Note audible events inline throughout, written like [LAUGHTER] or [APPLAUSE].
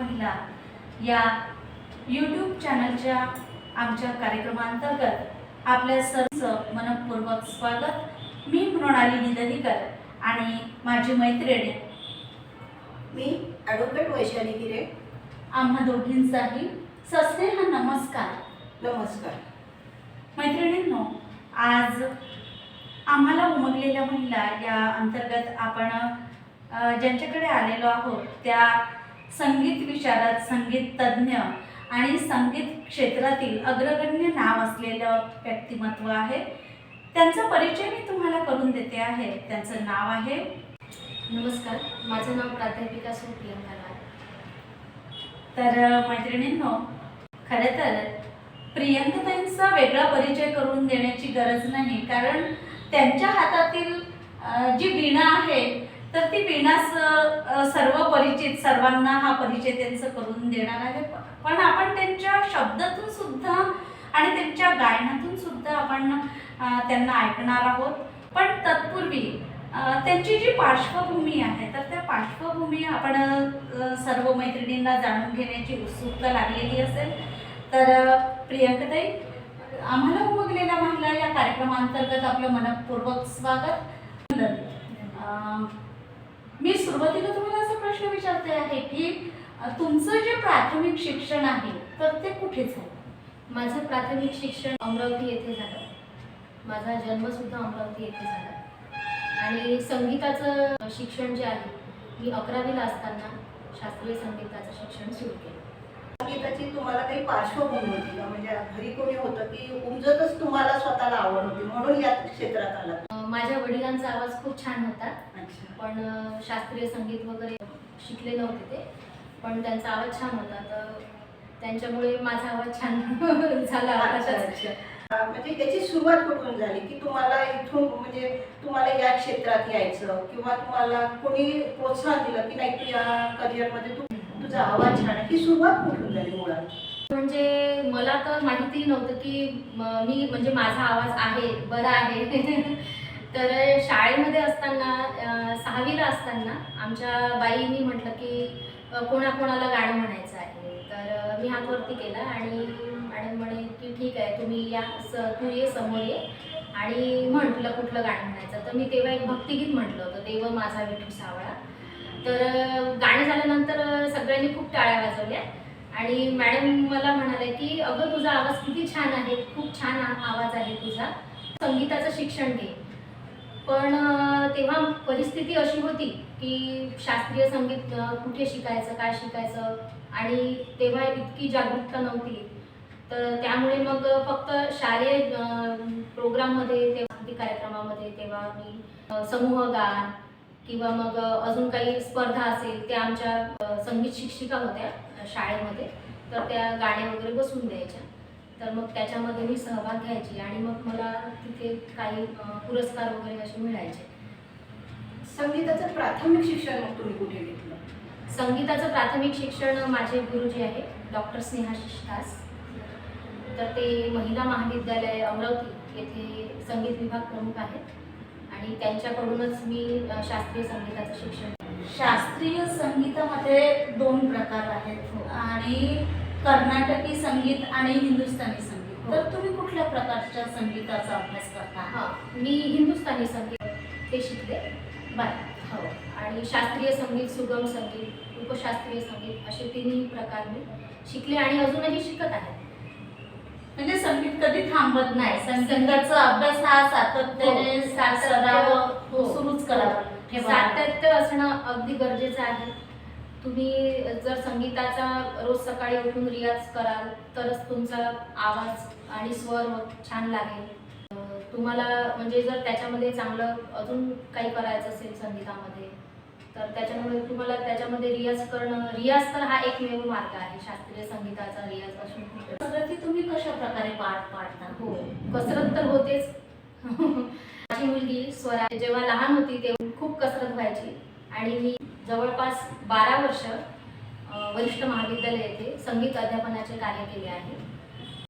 महिला या यूट्यूब चॅनलच्या आमच्या कार्यक्रमांतर्गत आपल्या सर्वचं मनपूर्वक स्वागत. मी मृणाली निदलीकर आणि माझी मैत्रीण मी ॲडव्होकेट वैशाली गिरे. आम्हा दोघींचाही सस्नेह नमस्कार. नमस्कार. मैत्रिणींनो आज आम्हाला उमगलेल्या महिला या अंतर्गत आपण ज्यांच्याकडे आलेलो आहोत त्या संगीत विशारद संगीत तज्ज्ञ आणि संगीत क्षेत्रातील अग्रगण्य नाव असलेलं व्यक्तिमत्व आहे. त्यांचा परिचय मी तुम्हाला करून देते आहे. त्यांचं नाव आहे. नमस्कार माझं नाव प्राध्यापिका सौ प्रियंका लाड तर मैत्रिणींनो खरं तर प्रियंकाताईंचा वेगळा परिचय करून देण्याची गरज नाही. कारण त्यांच्या हातातील जी वीणा आहे तर ती वीणाच सर्व परिचित सर्वांना हा परिचय त्यांचं करून देणार आहे. पण आपण त्यांच्या शब्दातून सुद्धा आणि त्यांच्या गायनातून सुद्धा आपण त्यांना ऐकणार आहोत. पण तत्पूर्वी त्यांची जी पार्श्वभूमी आहे तर त्या पार्श्वभूमी आपण सर्व मैत्रिणींना जाणून घेण्याची उत्सुकता लागलेली असेल. तर अ, प्रियंकाताई आम्हाला उमगलेल्या महिला या कार्यक्रमांतर्गत आपलं मनपूर्वक स्वागत. मी सुरुवातीला तुम्हाला असा प्रश्न विचारते आहे की तुमचं जे प्राथमिक शिक्षण आहे तर ते कुठे झालं? माझं प्राथमिक शिक्षण अमरावती येथे झालं. माझा जन्मसुद्धा अमरावती येथे झाला. आणि संगीताचं शिक्षण जे आहे मी अकरावीला असताना शास्त्रीय संगीताचं शिक्षण सुरू केलं. संगीताची तुम्हाला काही पार्श्वभूमी होती म्हणजे घरी कोणी होतं की उमजतच तुम्हाला स्वतःला आवड होती म्हणून या क्षेत्रात आला माझ्या वडिलांचा आवाज खूप छान होता. पण शास्त्रीय संगीत वगैरे शिकले नव्हते ते. पण त्यांचा आवाज छान होता. तर त्यांच्यामुळे माझा आवाज छान [LAUGHS] झाला. म्हणजे त्याची सुरुवात कुठून झाली? की तुम्हाला इथून म्हणजे तुम्हाला या क्षेत्रात यायचं किंवा तुम्हाला कोणी प्रोत्साहन दिलं की नाही तू या करिअरमध्ये तू तुझा आवाज छान आहे? ही सुरुवात कुठून झाली मुळात? म्हणजे मला तर माहिती नव्हतं की मी म्हणजे माझा आवाज आहे बरा आहे. [LAUGHS] तर शाळेमध्ये असताना सहावीला असताना आमच्या बाईंनी म्हटलं की कोणाकोणाला गाणं म्हणायचं आहे. तर मी हातवरती केला आणि मॅडम म्हणे की ठीक आहे तुम्ही या स तू ये समोर ये. आणि म्हण तुला कुठलं गाणं म्हणायचं. तर मी तेव्हा एक भक्तिगीत म्हटलं होतं देव माझा विठू सावळा. तर गाणं झाल्यानंतर सगळ्यांनी खूप टाळ्या वाजवल्या. आणि मॅडम मला म्हणाले की अगं तुझा आवाज किती छान आहे. खूप छान आवाज आहे तुझा. संगीताचं शिक्षण घे. पण तेव्हा परिस्थिती अशी होती की शास्त्रीय संगीत कुठे शिकायचं काय शिकायचं? आणि तेव्हा इतकी जागरूकता नव्हती. तर त्यामुळे मग फक्त शालेय प्रोग्राममध्ये तेव्हा कार्यक्रमामध्ये तेव्हा मी समूह गान किंवा मग अजून काही स्पर्धा असेल त्या आमच्या संगीत शिक्षिका होत्या शाळेमध्ये. तर त्या गाणे वगैरे बसून द्यायच्या. तर मग त्याच्यामध्ये मी सहभाग घ्यायची आणि मग मला तिथे काही पुरस्कार वगैरे असे मिळायचे. संगीताचं प्राथमिक शिक्षण मग तुम्ही कुठे घेतलं? संगीताचं प्राथमिक शिक्षण माझे गुरुजी आहे डॉक्टर स्नेहाशिष दास तर ते महिला महाविद्यालय अमरावती येथे संगीत विभाग प्रमुख आहेत. आणि त्यांच्याकडूनच मी शास्त्रीय संगीताचं शिक्षण शास्त्रीय संगीतामध्ये दोन प्रकार आहेत. आणि कर्नाटकी संगीत आणि हिंदुस्थानी संगीत. हो. तर तुम्ही कुठल्या प्रकारच्या संगीताचा अभ्यास करता? हां मी हिंदुस्थानी संगीत ते शिकले. बरं हो. आणि शास्त्रीय संगीत सुगम संगीत उपशास्त्रीय संगीत असे तिन्ही प्रकार मी शिकले आणि अजूनही शिकत आहे. म्हणजे संगीत कधी थांबत नाही. संगीताचा अभ्यास हा सातत्याने हो, सराव हो. सुरूच करावा. सातत्य असणं अगदी गरजेचं आहे. तुम्ही जर संगीताचा रोज सकाळी उठून रियाज कराल तरच तुमचा आवाज आणि स्वर छान लागेल. तुम्हाला म्हणजे जर त्याच्यामध्ये चांगलं अजून काही करायचं असेल संगीतामध्ये तर त्याच्यामुळे तुम्हाला त्याच्यामध्ये रियाज करणं रियाज तर हा एकमेव मार्ग आहे शास्त्रीय संगीताचा रियाज असून सगळं ते तुम्ही कशा प्रकारे पार पाडता? हो कसरत तर होतेच. माझी मुलगी स्वरा जेव्हा लहान होती तेव्हा खूप कसरत व्हायची. आणि मी जवळपास बारा वर्ष वरिष्ठ महाविद्यालय येथे संगीत अध्यापनाचे कार्य केले आहे.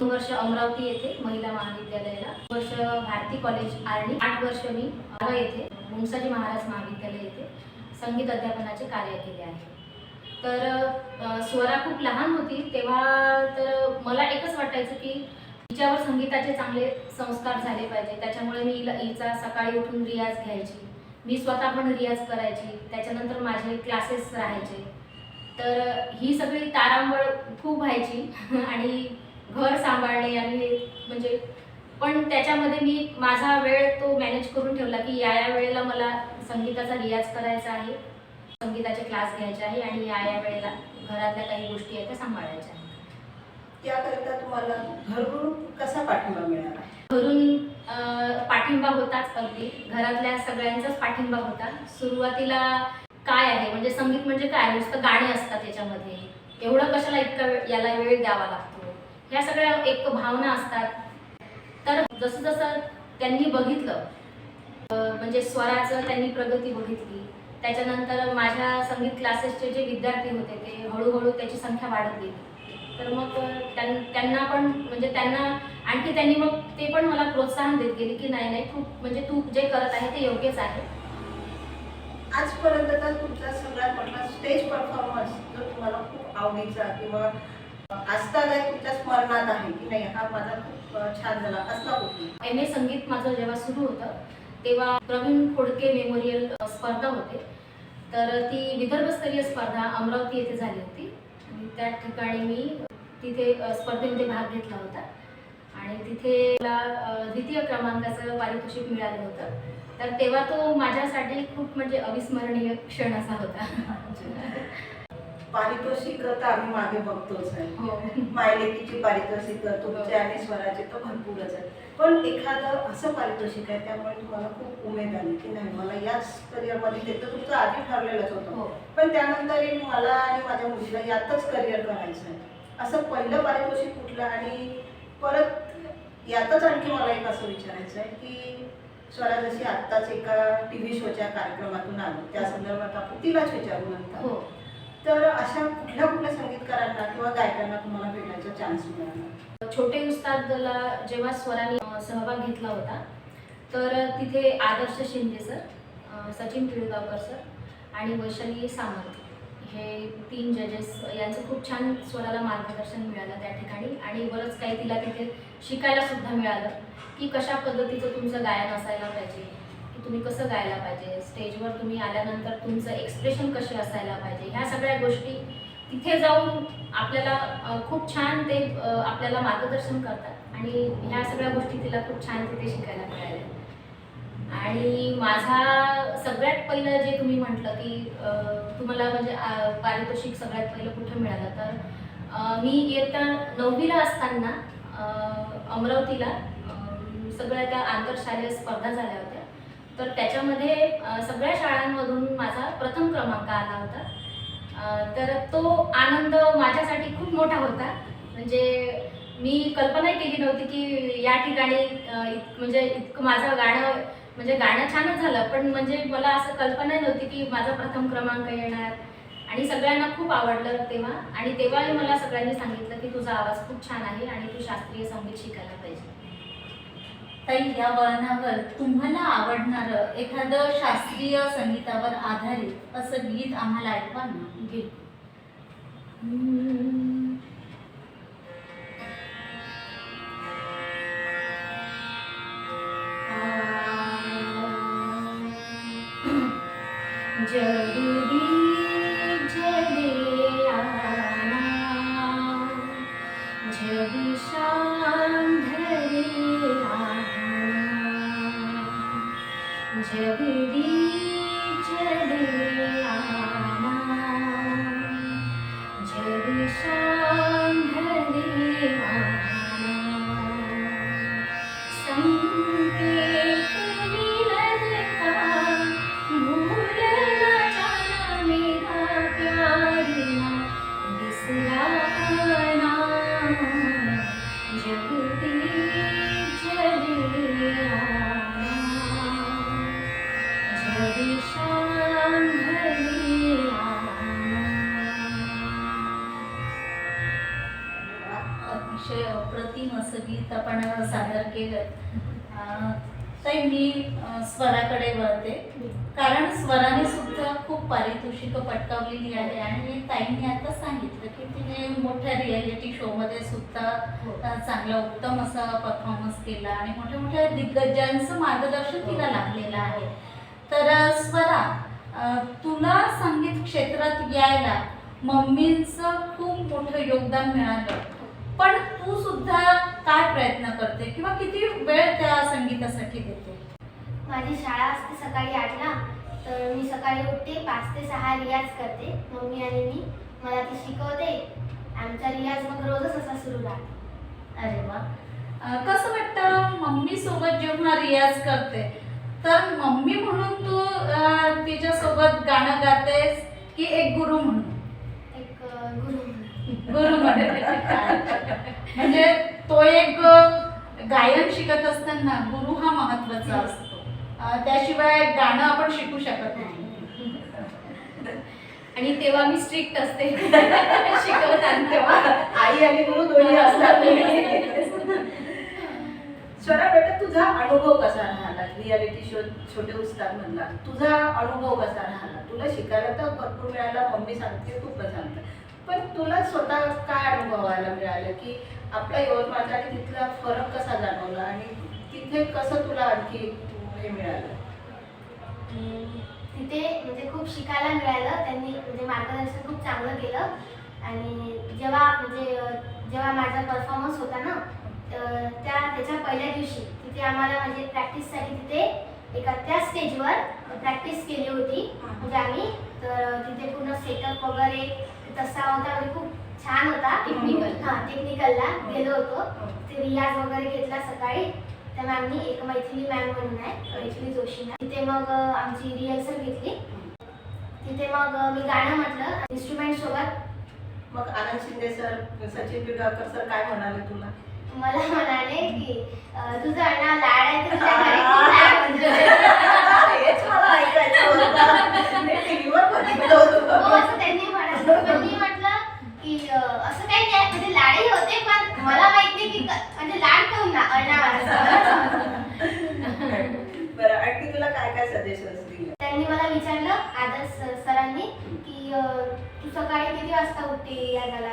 दोन वर्ष अमरावती येथे महिला महाविद्यालयाला वर्ष भारती कॉलेज आर्णी आठ वर्ष मी येथे मुंसाजी महाराज महाविद्यालय येथे संगीत अध्यापनाचे कार्य केले आहे. तर स्वरा खूप लहान होती तेव्हा तर मला एकच वाटायचं की हिच्यावर संगीताचे चांगले संस्कार झाले पाहिजे. त्याच्यामुळे मी हिला हिचा सकाळी उठून रियाज घ्यायची. मी स्वतः पण रियाज करायची त्याच्यानंतर माझे क्लासेस राहायचे. तर ही सगळी तारांबळ खूप व्हायची [LAUGHS] आणि घर सांभाळणे आणि म्हणजे पण त्याच्यामध्ये मी माझा वेळ तो मॅनेज करून ठेवला की या या वेळेला मला संगीताचा रियाज करायचा आहे संगीताचे क्लास घ्यायचे आहे आणि या या वेळेला घरातल्या काही गोष्टी आहेत त्या सांभाळायच्या आहेत. त्याकरिता तुम्हाला घरून कसा पाठिंबा मिळाला घरून पाठिंबा होताच अगदी. घरातल्या सगळ्यांचाच पाठिंबा होता. सुरुवातीला काय आहे? म्हणजे संगीत म्हणजे काय? नुसतं गाणे असतात याच्यामध्ये. एवढं कशाला इतका वेळ याला वेळ द्यावा लागतो? ह्या सगळ्या एक भावना असतात. तर जसं जसं त्यांनी बघितलं म्हणजे स्वराचं त्यांनी प्रगती बघितली. त्याच्यानंतर माझ्या संगीत क्लासेसचे जे विद्यार्थी होते ते हळूहळू त्याची संख्या वाढत गेली. तर मग त्यांना पण म्हणजे त्यांना आणखी त्यांनी मग ते पण मला प्रोत्साहन देत गेले की नाही नाही तू म्हणजे तू जे करत आहे ते योग्यच आहे. आजपर्यंतचा तुमचा सगळ्यात मोठा स्टेज परफॉर्मन्स जो तुम्हाला खूप आवडीचा किंवा आजतागायत तुमच्या स्मरणात आहे की नाही हा माझा खूप छान झाला. असला कुठला एम ए संगीत माझं जेव्हा सुरू होतं तेव्हा प्रवीण खोडके मेमोरियल स्पर्धा होते. तर ती विदर्भस्तरीय स्पर्धा अमरावती येथे झाली होती. त्या ठिकाणी मी तिथे स्पर्धेमध्ये भाग घेतला होता. आणि तिथे मला द्वितीय क्रमांकाचं पारितोषिक मिळालं होतं. तर तेव्हा तो माझ्यासाठी खूप म्हणजे अविस्मरणीय क्षण असा होता. पारितोषिक तर आम्ही मागे बघतोच आहे. हो. मायलेकीची पारितोषिक तुमचे आणि स्वराचे तर भरपूरच आहे. पण एखादं असं पारितोषिक आहे त्यामुळे तुम्हाला खूप उमेद आली की नाही मला याच करिअरमध्ये ते तर तुमचं आधी ठरलेलंच होतं. हो. पण त्यानंतर मला आणि माझ्या मुलीला यातच करिअर करायचं आहे. असं पहिलं पारितोषिक कुठलं आणि परत यातच आणखी मला एक असं विचारायचं आहे की स्वरा जशी आत्ताच एका टी व्ही शोच्या कार्यक्रमातून आलो. त्या संदर्भात आपण तिलाच विचारू नंतर हो. तर अशा कुठल्या कुठल्या संगीतकारांना किंवा गायकांना तुम्हाला भेटायचा चान्स मिळाला? छोटे उस्तादला जेव्हा स्वराने सहभाग घेतला होता तर तिथे आदर्श शिंदे सर सचिन पिळगावकर सर आणि वैशाली सामंत हे तीन जजेस यांचं खूप छान स्वराला मार्गदर्शन मिळालं त्या ठिकाणी आणि बरंच काही तिला तिथे शिकायला सुद्धा मिळालं की कशा पद्धतीचं तुमचं गायन असायला पाहिजे. की तुम्ही कसं गायला पाहिजे? स्टेजवर तुम्ही आल्यानंतर तुमचं एक्सप्रेशन कसे असायला पाहिजे? ह्या सगळ्या गोष्टी तिथे जाऊन आपल्याला खूप छान ते आपल्याला मार्गदर्शन करतात. आणि ह्या सगळ्या गोष्टी तिला खूप छान तिथे शिकायला मिळाल्या. आणि माझा सगळ्यात पहिलं जे तुम्ही म्हटलं की तुम्हाला म्हणजे पारितोषिक सगळ्यात पहिलं कुठं मिळालं तर मी इयत्ता नववीला असताना अमरावतीला सगळ्या त्या आंतरशालेय स्पर्धा झाल्या होत्या. तर त्याच्यामध्ये सगळ्या शाळांमधून माझा प्रथम क्रमांक आला होता. तर तो आनंद माझ्यासाठी खूप मोठा होता. म्हणजे मी कल्पनाही केली नव्हती की या ठिकाणी इत- म्हणजे इतकं माझं गाणं म्हणजे गाणं छानच झालं. पण म्हणजे मला असं कल्पना नव्हती की माझा प्रथम क्रमांक येणार. आणि सगळ्यांना खूप आवडलं तेव्हा. आणि तेव्हाही मला सगळ्यांनी सांगितलं की तुझा आवाज खूप छान आहे आणि तू शास्त्रीय संगीत शिकायला पाहिजे. ताई या वळणावर तुम्हाला आवडणारं एखादं शास्त्रीय संगीतावर आधारित असं गीत आम्हाला ऐकवा ना. बिलकुल [CLEARS THROAT] সন্ধানে केलं ताई मी स्वराकडे वळते. कारण स्वराने सुद्धा खूप पारितोषिक पटकावलेली आहे आणि ताईंनी आता सांगितलं की तिने मोठ्या रियालिटी शोमध्ये सुद्धा चांगला उत्तम असा परफॉर्मन्स केला आणि मोठ्या मोठ्या दिग्गजांचं मार्गदर्शन तिला लाभलेलं आहे. तर स्वरा तुला संगीत क्षेत्रात यायला मम्मींचं खूप मोठं योगदान मिळालं. पण तू सुद्धा काय प्रयत्न करते किंवा किती वेळ त्या संगीतासाठी देते? माझी शाळा असते सकाळी आठला तर मी सकाळी उठते पाच ते सहा रियाज करते. मम्मी आणि मी मला ती शिकवते. आमचा रियाज मग रोजच असा सुरू राहतो अरे वा. कसं वाटतं मम्मी सोबत जेव्हा रियाज करते तर मम्मी म्हणून तू तिच्यासोबत गाणं गातेस की एक गुरु म्हणून? एक गुरु. गुरु म्हणून. [LAUGHS] म्हणजे तो एक गायन शिकत असताना गुरु हा महत्त्वाचा असतो. त्याशिवाय गाणं आपण शिकू शकत नाही. आणि तेव्हा मी स्ट्रिक्ट असते. [LAUGHS] शिकवताना तेव्हा आई आणि गुरु दोन्ही असतात. स्वरा बेटा तुझा अनुभव कसा राहिला? रियालिटी शो छोटे उस्ताद म्हणला तुझा अनुभव कसा राहिला? तुला शिकायला तर भरपूर मिळाला. मम्मी सांगते तू पण सांगते. पण तुला स्वतः काय अनुभवायला मिळालं? की आपल्या यवतमाळचा आणि तिथला फरक कसा जाणवला आणि तिथे कसं तुला आणखी हे मिळालं? तिथे म्हणजे खूप शिकायला मिळालं. त्यांनी म्हणजे मार्गदर्शन खूप चांगलं केलं. आणि जेव्हा म्हणजे जेव्हा माझा परफॉर्मन्स होता ना त्या त्याच्या पहिल्या दिवशी तिथे आम्हाला म्हणजे प्रॅक्टिससाठी तिथे एका त्या स्टेजवर प्रॅक्टिस केली होती. म्हणजे आम्ही तर तिथे पूर्ण सेटअप वगैरे तसा होता. म्हणजे खूप छान होता Technical. हां टेक्निकलला गेलो होतो ते रियाज वगैरे घेतला सकाळी त्या मॅमनी एक मैथिली मॅम म्हणून आहे मैथिली जोशी मॅम तिथे मग आमची रिहर्सल घेतली तिथे मग मी गाणं म्हटलं इन्स्ट्रुमेंट सोबत मग आनंद शिंदे सर सचिन पिळगावकर सर काय म्हणाले तुला मला म्हणाले की तुझं अण्णा लाड आहे तर तुझ्या घरी खूप लाड होतो. हेच मला ऐकायचं होतं. मी TV वर बघितलं होतं. हो असं त्यांनी म्हणाले पण मी म्हटलं की असं काही नाही. म्हणजे लाडही होते पण मला माहीत नाही की म्हणजे लाड ठेवून ना बरं आणखी तुला काय काय सजेशन्स दिले त्यांनी मला विचारलं आदर्श सर- सरांनी की तू सकाळी किती वाजता उठते या झाला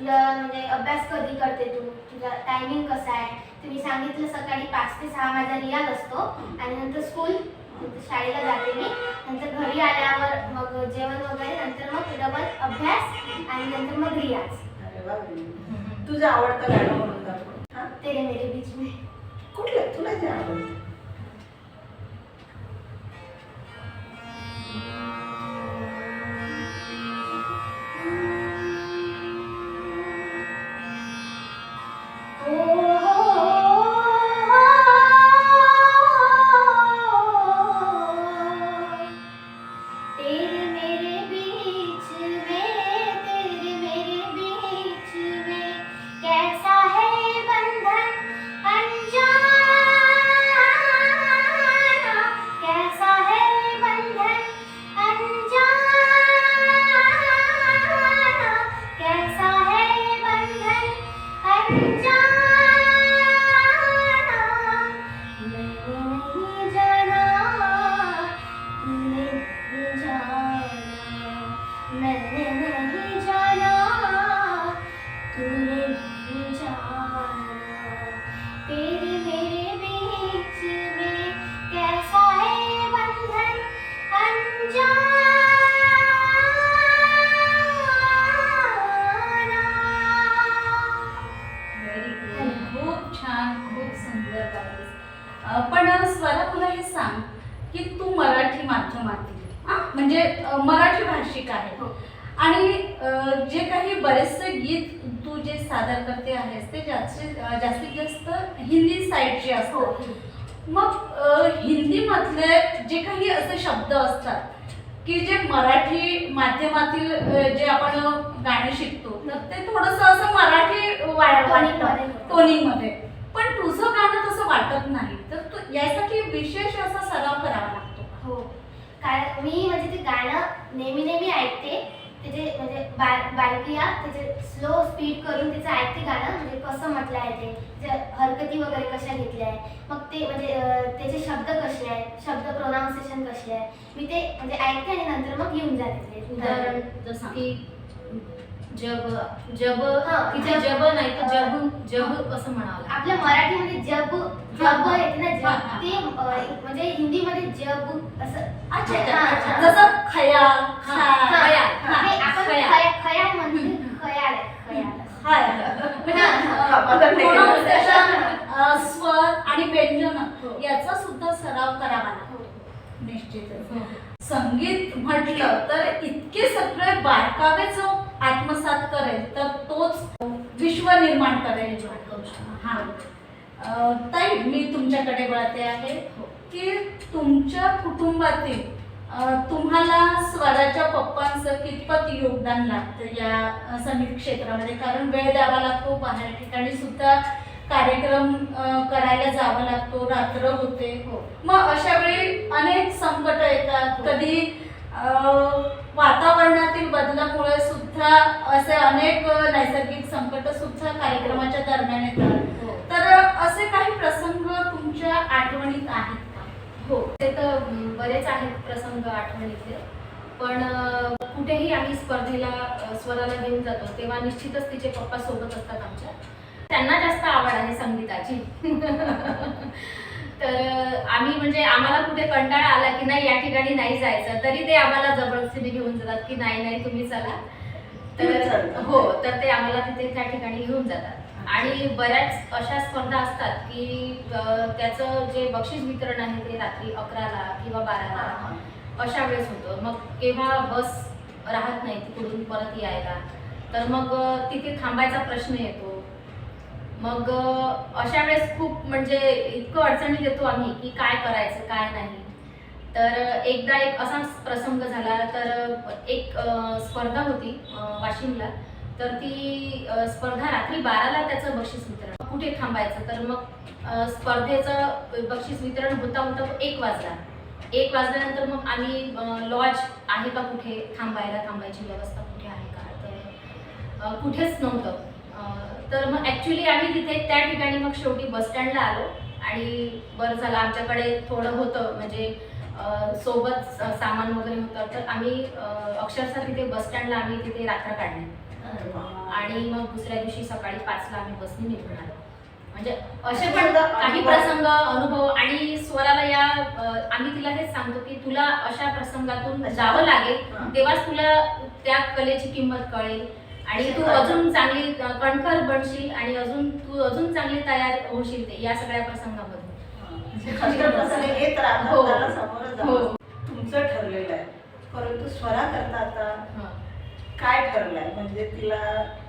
तुझा म्हणजे अभ्यास कधी करते तू? तुझा टायमिंग कसा आहे? मी सांगितलं सकाळी पाच ते सहा माझा रियाज असतो. आणि नंतर स्कूल शाळेला जाते मी. नंतर घरी आल्यावर मग जेवण वगैरे नंतर मग डबल अभ्यास आणि नंतर मग रियाज. अरे वा. तुझं आवडतं गाणं म्हणून दाखव हा? तेरे मेरे बीच में. कुठलं? तुला जे आवडतं. जास्तीत जास्त हिंदी साईडचे असतात मग अं, हिंदीमधले जे काही असे शब्द असतात की जे मराठी माध्यमातील जे आपण गाणे शिकतो तर ते थोडंसं असं मराठी टोनिंगमध्ये. पण तुझं गाणं तसं वाटत नाही तर तू यासाठी विशेष असा सराव करावा लागतो हो. कारण मी म्हणजे ते गाणं नेहमी नेहमी ऐकते. त्याचे म्हणजे बार बारकिया त्याचे स्लो स्पीड करून त्याचं ऐकते गाणं म्हणजे कसं म्हटलं आहे ते हरकती वगैरे कशा घेतल्या आहे मग ते म्हणजे त्याचे शब्द कसे आहेत शब्द प्रोनाऊन्सिएशन कसे आहे मी ते म्हणजे ऐकते आणि नंतर मग घेऊन जाते उदाहरण जसं की जब जब हा, तिथे जब. जब नाही तर जब जब असं म्हणावं. आपल्या मराठीमध्ये जब जब हा. येते ना जब हा. ते म्हणजे हिंदीमध्ये जब असं अच्छा. जसं खयाल हा, खा- खयाल. हा, हे आपण खयाल. खया- खयाल म्हणतो खयाल आहे, खयाल हाय. स्वर आणि व्यंजन हो. याचा सुद्धा सराव करावा लागतो. हो. निश्चितच. हो. संगीत म्हटलं तर इतके सगळे बारकावे जो आत्मसात करेल तर तोच विश्व निर्माण करेल. हा. ताई मी तुमच्याकडे वळते आहे की तुमच्या कुटुंबातील तुम्हाला स्वराच्या पप्पांचं कितपत योगदान लागतं या संगीत क्षेत्रामध्ये कारण वेळ द्यावा लागतो बाहेर ठिकाणी सुद्धा कार्यक्रम करायला जावं लागतो रात्र होते हो. मग अशा वेळी अनेक संकट येतात हो. कधी वातावरणातील बदलामुळे सुद्धा असे अनेक नैसर्गिक संकट सुद्धा कार्यक्रमाच्या दरम्यान येतात हो. तर असे काही प्रसंग तुमच्या आठवणीत आहेत हो ते तर बरेच आहेत प्रसंग आठवणीतले पण कुठेही आम्ही स्पर्धेला स्वराला घेऊन जातो तेव्हा निश्चितच तिचे पप्पा सोबत असतात आमच्या. त्यांना जास्त आवड आहे संगीताची. तर आम्ही म्हणजे आम्हाला कुठे कंटाळा आला की नाही या ठिकाणी नाही जायचं तरी ते आम्हाला जबरदस्तीने घेऊन जातात की नाही नाही तुम्ही चला. तर. हो तर ते आम्हाला तिथे त्या ठिकाणी घेऊन जातात. आणि बऱ्याच अशा स्पर्धा असतात की त्याचं जे बक्षीस वितरण आहे ते रात्री अकराला किंवा बाराला अशा वेळेस होतं. मग केव्हा बस राहत नाही तिकडून परत यायला तर मग तिथे थांबायचा प्रश्न येतो. मग अशा वेळेस खूप म्हणजे इतकं अडचणीत येतो आम्ही की काय करायचं काय नाही. तर एकदा एक असा प्रसंग झाला. तर एक स्पर्धा होती वाशिमला. तर ती स्पर्धा रात्री बाराला त्याचं बक्षीस वितरण. कुठे थांबायचं? तर मग स्पर्धेचं बक्षीस वितरण होता होता तो एक वाजला. एक वाजल्यानंतर मग आम्ही लॉज आहे का कुठे? थांबायला थांबायची व्यवस्था कुठे आहे का? तर कुठेच नव्हतं. तर मग ॲक्च्युली आम्ही तिथे त्या ठिकाणी मग शेवटी बसस्टँडला आलो. आणि बरं झालं आमच्याकडे थोडं होतं. म्हणजे सोबत सामान वगैरे होतं. तर आम्ही अक्षरशः तिथे बसस्टँडला आम्ही तिथे रात्र काढली. आणि मग दुसऱ्या दिवशी सकाळी पाचला आम्ही बसने आलो म्हणजे असे पण काही प्रसंग अनुभव आणि स्वराला या आम्ही तिला हेच सांगतो की तुला अशा प्रसंगातून जावं लागेल हा. तेव्हाच तुला त्या कलेची किंमत कळेल आणि तू. अजून चांगली कणखर बनशील आणि अजून तू अजून चांगली तयार होशील ते या सगळ्या प्रसंगामधून कष्ट प्रसंग येत राहतात हो. हो. तुमचं ठरलेलं आहे परंतु स्वरा करता आता हं. काय ठरलंय म्हणजे तिला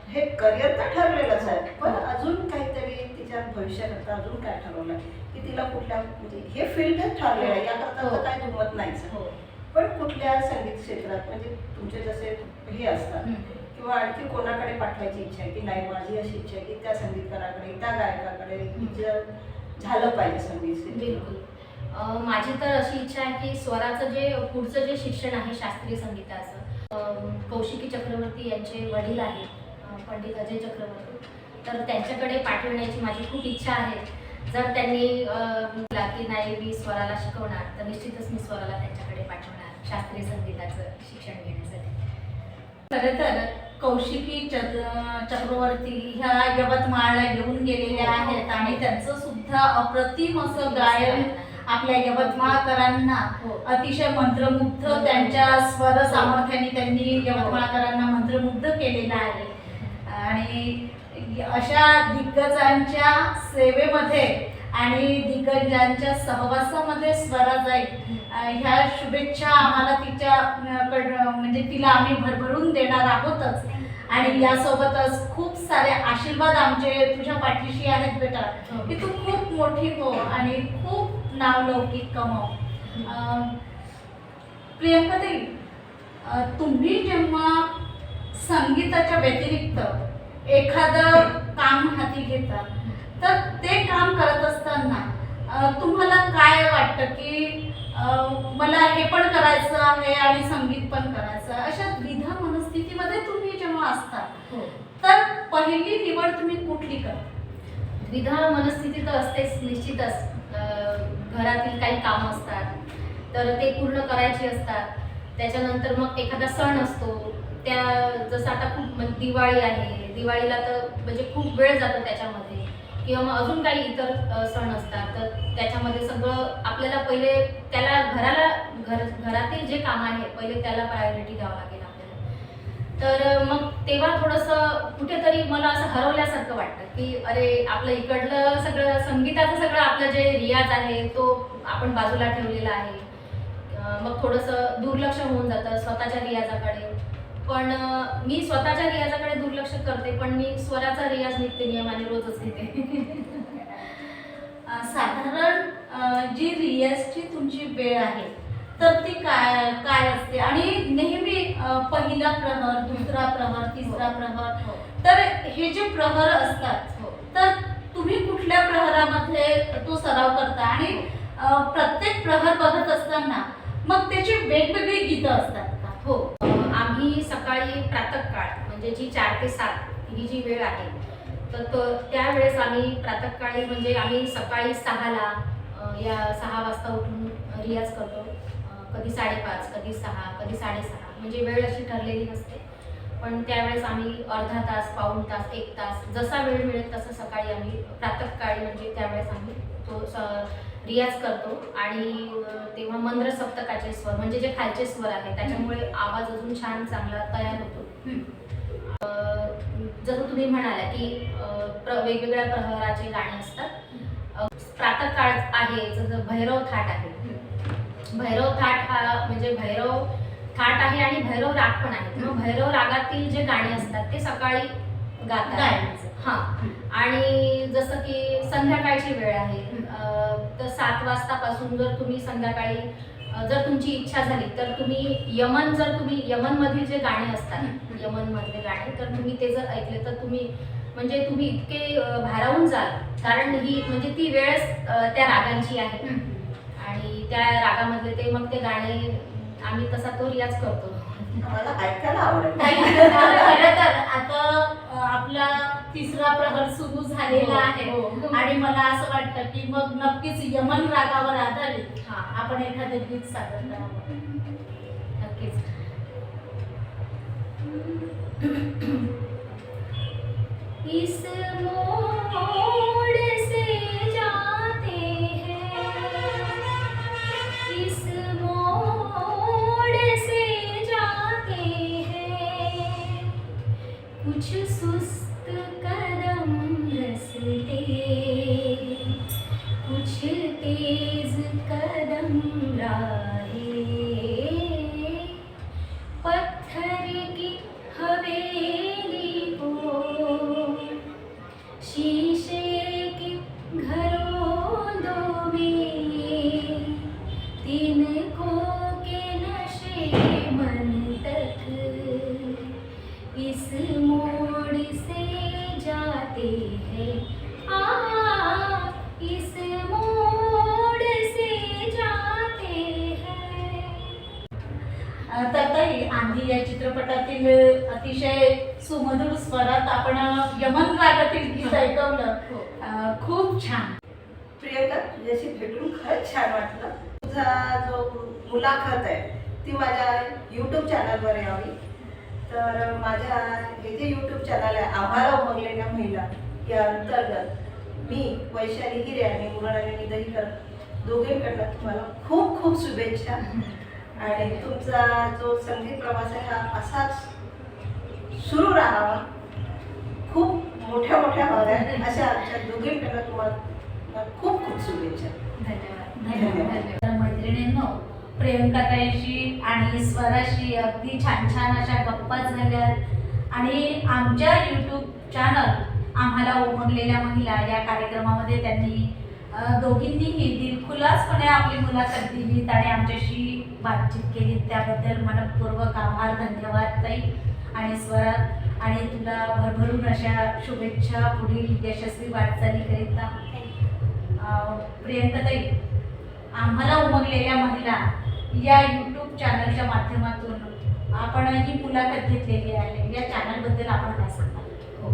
हे करिअर तर ठरलेलंच आहे पण. अजून काहीतरी तिच्या भविष्याकरता अजून काय ठरवलंय की तिला कुठल्या म्हणजे हे फील्डच ठरलेलं आहे याकरता हो. काय दुमत नाहीच हो पण कुठल्या संगीत क्षेत्रात म्हणजे तुमचे जसे हे असतात. किंवा आणखी कोणाकडे पाठवायची इच्छा आहे की नाही माझी अशी इच्छा आहे की त्या संगीतकाराकडे त्या गायकाकडे झालं पाहिजे संगीत. बिलकुल माझी तर अशी इच्छा आहे की स्वराचं जे पुढचं जे शिक्षण आहे शास्त्रीय संगीताचं कौशिकी चक्रवर्ती यांचे वडील आहेत पंडित अजय चक्रवर्ती. तर त्यांच्याकडे पाठवण्याची माझी खूप इच्छा आहे. जर त्यांनी म्हटला की नाही मी स्वराला शिकवणार तर निश्चितच मी स्वराला त्यांच्याकडे पाठवणार शास्त्रीय संगीताचं शिक्षण घेण्यासाठी. खरं तर कौशिकी चक- चक्रवर्ती ह्या यवतमाळला येऊन गेलेल्या आहेत आणि त्यांचं सुद्धा अप्रतिम असं गायन आपल्या यवतमाळकरांना हो. अतिशय मंत्रमुग्ध त्यांच्या स्वर सामर्थ्याने त्यांनी यवतमाळकरांना मंत्रमुग्ध केलेलं आहे. आणि अशा दिग्गजांच्या सेवेमध्ये आणि दिग्गजांच्या सहवासामध्ये स्वरा जाईल. ह्या शुभेच्छा आम्हाला तिच्या म्हणजे तिला आम्ही भरभरून देणार आहोतच. आणि यासोबतच खूप सारे आशीर्वाद आमचे तुझ्या पाठीशी आहेत बेटा. की तू खूप मोठी हो आणि खूप नावलौकिक कमव. अं, प्रियंकाताई तुम्ही जेव्हा संगीताच्या व्यतिरिक्त एखादं काम हाती घेता तर ते काम करत असताना तुम्हाला काय वाटतं की मला हे पण करायचं आहे आणि संगीत पण करायचं अशा द्विधा मनस्थिती पहिली निवड तुम्ही कुठली करता? द्विधा मनस्थिती तर असतेच निश्चितच. घरातील काही कामं असतात तर ते पूर्ण करायचे असतात. त्याच्यानंतर मग एखादा सण असतो त्या जसं आता खूप म्हणजे दिवाळी आहे दिवाळीला तर म्हणजे खूप वेळ जातो त्याच्यामध्ये. किंवा मग अजून काही इतर सण असतात तर त्याच्यामध्ये सगळं आपल्याला पहिले त्याला घराला घर घरातील जे काम आहे पहिले त्याला प्रायोरिटी द्यावं लागेल. तर मग तेव्हा थोडंसं कुठेतरी मला असं हरवल्यासारखं वाटतं की अरे आपलं इकडलं सगळं संगीताचं सगळं आपलं जे रियाज आहे तो आपण बाजूला ठेवलेला आहे. मग थोडंसं दुर्लक्ष होऊन जातं स्वतःच्या रियाजाकडे. पण मी स्वतःच्या रियाजाकडे दुर्लक्ष करते पण मी स्वराचा रियाज नित्य नियमाने रोजच घेते. [LAUGHS] साधारण जी रियाजची तुमची वेळ आहे तर ती काय काय असते? आणि नेहमी पहिला प्रहर दुसरा प्रहर तिसरा प्रहर. हो, तर हे जे प्रहर असतात हो. तर तुम्ही कुठल्या प्रहरामध्ये तो सराव करता? आणि प्रत्येक प्रहर बघत असताना मग त्याची वेगवेगळी गीतं असतात का? हो. आम्ही सकाळी प्रातःकाळ म्हणजे जी चार ते सात ही जी वेळ आहे तर तो- त्यावेळेस आम्ही प्रातःकाळी म्हणजे आम्ही सकाळी सहाला या सहा वाजता उठून रियाज करतो. कधी साडेपाच कधी सहा कधी साडेसहा. म्हणजे वेळ अशी ठरलेली नसते. पण त्यावेळेस आम्ही अर्धा तास पाऊण तास एक तास जसा वेळ मिळेल तसं सकाळी आम्ही प्रातःकाळी म्हणजे त्यावेळेस आम्ही तो स रियाज करतो. आणि तेव्हा मंद्र सप्तकाचे स्वर म्हणजे जे खालचे स्वर आहे त्याच्यामुळे आवाज अजून छान चांगला तयार होतो. जसं तुम्ही म्हणाला की प्र वेगवेगळ्या प्रहराचे गाणे असतात. प्रातःकाळ आहे जसं भैरव थाट आहे. भैरव थाट हा म्हणजे भैरव थाट आहे आणि भैरव राग पण आहे. मग भैरव रागातील जे गाणे असतात ते सकाळी गातात. हा. आणि जसं की संध्याकाळची वेळ आहे तर सात वाजतापासून जर तुम्ही संध्याकाळी जर तुमची इच्छा झाली तर तुम्ही यमन जर तुम्ही यमन मधील जे गाणे असतात यमन मधले गाणे तर तुम्ही ते जर ऐकले तर तुम्ही म्हणजे तुम्ही इतके भारावून जाल. कारण ही म्हणजे ती वेळच त्या रागांची आहे. त्या रागामधले ते मग ते गाणे आम्ही तसा तो रियाज करतो. मला ऐकायला आवडेल. खरं तर आता आपला तिसरा प्रहर सुरू झालेला आहे. हो. आणि मला असं वाटतं की मग नक्कीच यमन रागावर आधारित हा. आपण एखादं गीत सादर करावं. नक्कीच. इस मोड़ कुछ सुस्त कदम रसते कुछ तेज कदम राहे। खूप छान. प्रियंका तुझ्याशी भेटून खरंच छान वाटलं. तुझा जो मुलाखत आहे ती माझ्या यूट्यूब चॅनलवर यावी. तर माझ्या हे जे यूट्यूब चॅनल आहे आम्हाला उमगलेल्या महिला या अंतर्गत मी वैशाली हिरे आणि मृणालिनी दहीकर दोघींकडनं तुम्हाला खूप खूप शुभेच्छा. आणि तुमचा जो संगीत प्रवास आहे हा असाच सुरू राहावा. खूप मोठ्या मोठ्या व्हाव्या अशा आमच्या दोघींकडनं तुम्हाला खूप खूप शुभेच्छा. धन्यवाद. धन्यवाद. मैत्रिणींनो प्रियंकाताईशी आणि स्वराशी अगदी छान छान अशा गप्पा झाल्यात. आणि आमच्या यूट्यूब चॅनल आम्हाला उमगलेल्या महिला या कार्यक्रमामध्ये त्यांनी दोघींनीही दिलखुलासपणे आपली मुलाखत दिलीत आणि आमच्याशी बातचीत केली त्याबद्दल मनपूर्वक आभार धन्यवाद ताई आणि स्वरा आणि तुला भरभरून अशा शुभेच्छा पुढील यशस्वी वाटचालीकरिता प्रियंकाताई आम्हाला उमगलेल्या महिला या यूट्यूब चॅनलच्या माध्यमातून आपण ही मुलाखत घेतलेली आहे. या चॅनलबद्दल आपण काय सांगाल? हो.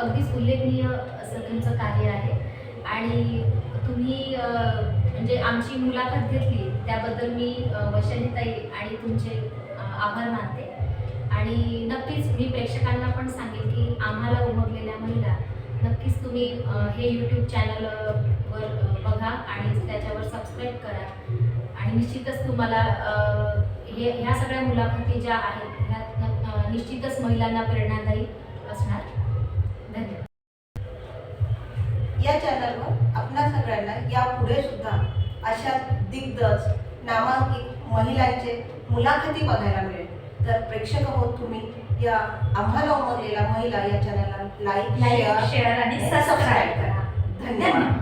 अगदीच उल्लेखनीय असं तुमचं कार्य आहे. आणि तुम्ही म्हणजे आमची मुलाखत घेतली त्याबद्दल मी वशनीताई वैशालीताई आणि तुमचे आभार मानते. आणि नक्कीच मी प्रेक्षकांना पण सांगेन की आम्हाला उमगलेल्या महिला नक्कीच तुम्ही हे यूट्यूब चॅनल वर बघा आणि त्याच्यावर सबस्क्राईब करा. आणि निश्चितच तुम्हाला हे ह्या सगळ्या मुलाखती ज्या आहेत ह्या निश्चितच महिलांना प्रेरणादायी असणार. धन्यवाद. या चॅनलवर आपणा सगळ्यांना यापुढे सुद्धा अशा दिग्गज नामांकित महिलांचे मुलाखती बघायला मिळेल तर प्रेक्षक हो तुम्ही. या आम्हाला उमरलेल्या महिला या चॅनलला लाईक शेअर आणि सबस्क्राईब सबस्क्राईब करा. करा. धन्यवाद.